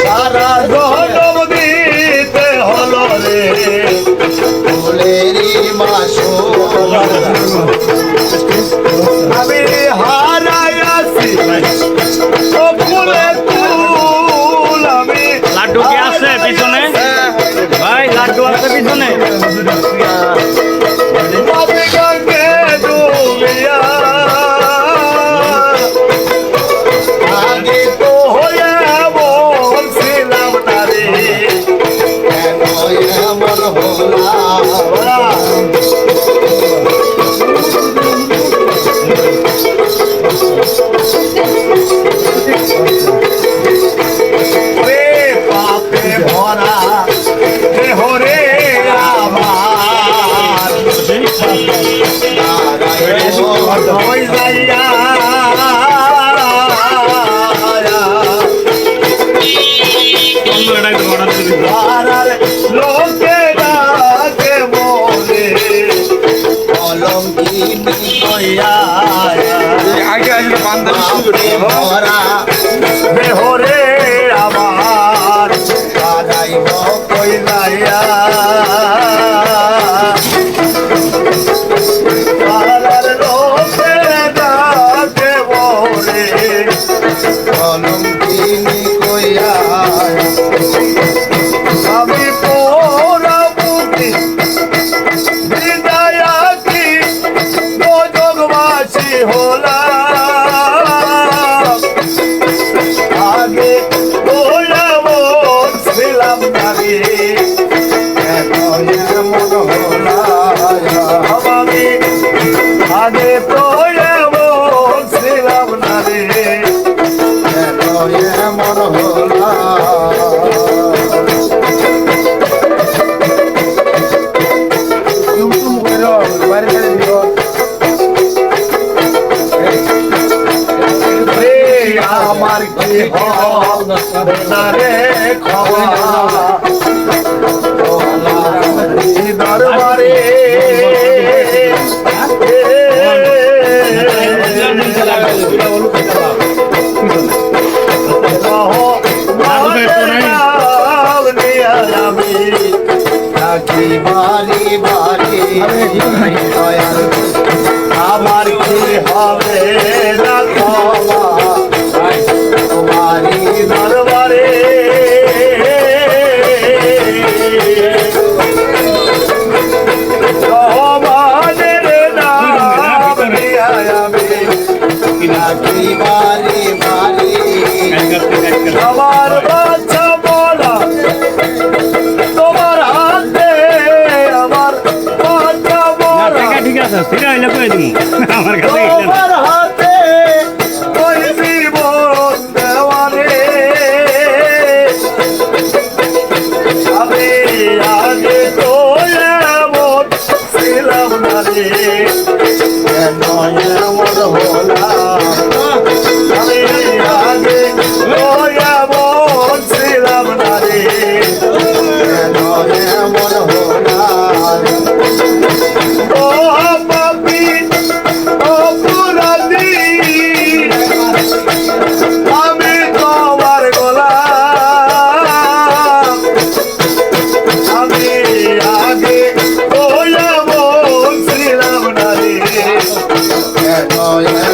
সারা জনম দিতে হলো রে। ফুলেরই মাসুল। আমি হারাই আছি। ফুলে তুল আমি লাড্ডু কি আছে পিছনে? ভাই লাড্ডু আছে পিছনে? নারায়ণ যাইয়া লোকে ডাকে মনে হইয়া আগে আসলে বাপরে ভরা দেহরে আমার নারায়ণ এমন হলাম রে আমার কি হল? না রে নাকি বাড়ি বাড়ি? দয়াল আমার কি হবে তোমারি? দরবারে। নিয়ে আমি আছে সেটা হইলে কয়ে দিবি আমার কাছে গেলে না। Oh yeah.